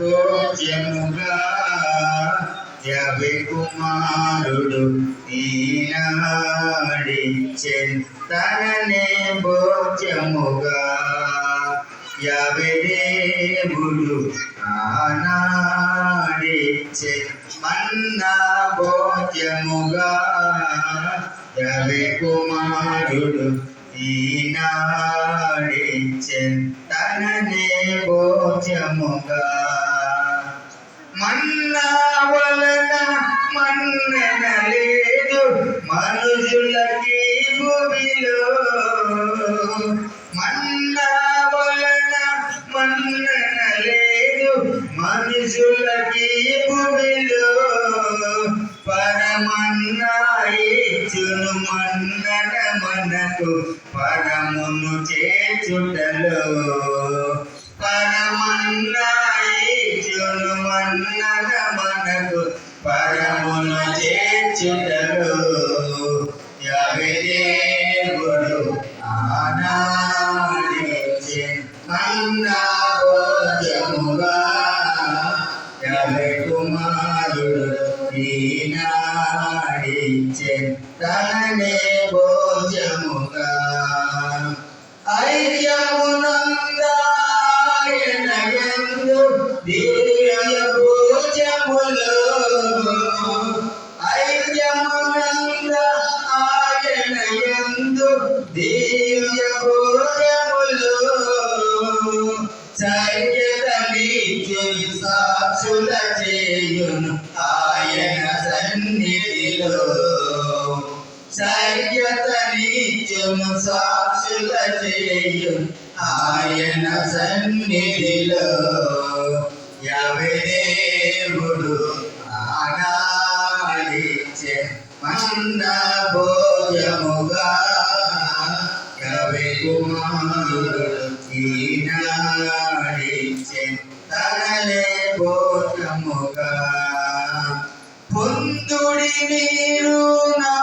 భోజ్యముగా కుమారుడు ఈనాడి చెంతననే భోజ్యముగా యవి ఆనాడి ఆనాడిచె భోజ్యముగా యవి కుమారుడు ఈనాడి చెంతననే భోజ్యముగా మన్నా వలన మన్నన లేదు. మనుషులకి భూమిలో మన్నా వలన మన్నన లేదు. మనుషులకి భూమిలో పరమన్నా ఇచ్చును మన్నన మనకు పరమును చేచుటలో పరమన్నాయిచును పరమును చేర్చుటలు యవి దేవుడు ఆనాడిచే భోజముగా యవి కుమారుడు ఈనాడిచే తననే భోజముగా ఐక్యమునందాయనయందు దివ్య భోజములో సైక్యతలీచు సాక్షుల చేయును. ఆయన సన్నిధిలో సైక్యతనిత్యము సాక్షుల చేయు ఆయన సన్నిధిలో యవి ఆనాడిచ్చే మన్న భోజముగా కుమారుడు ఈనాడించే తనలే భోజముగా పొందుడి మీరు నా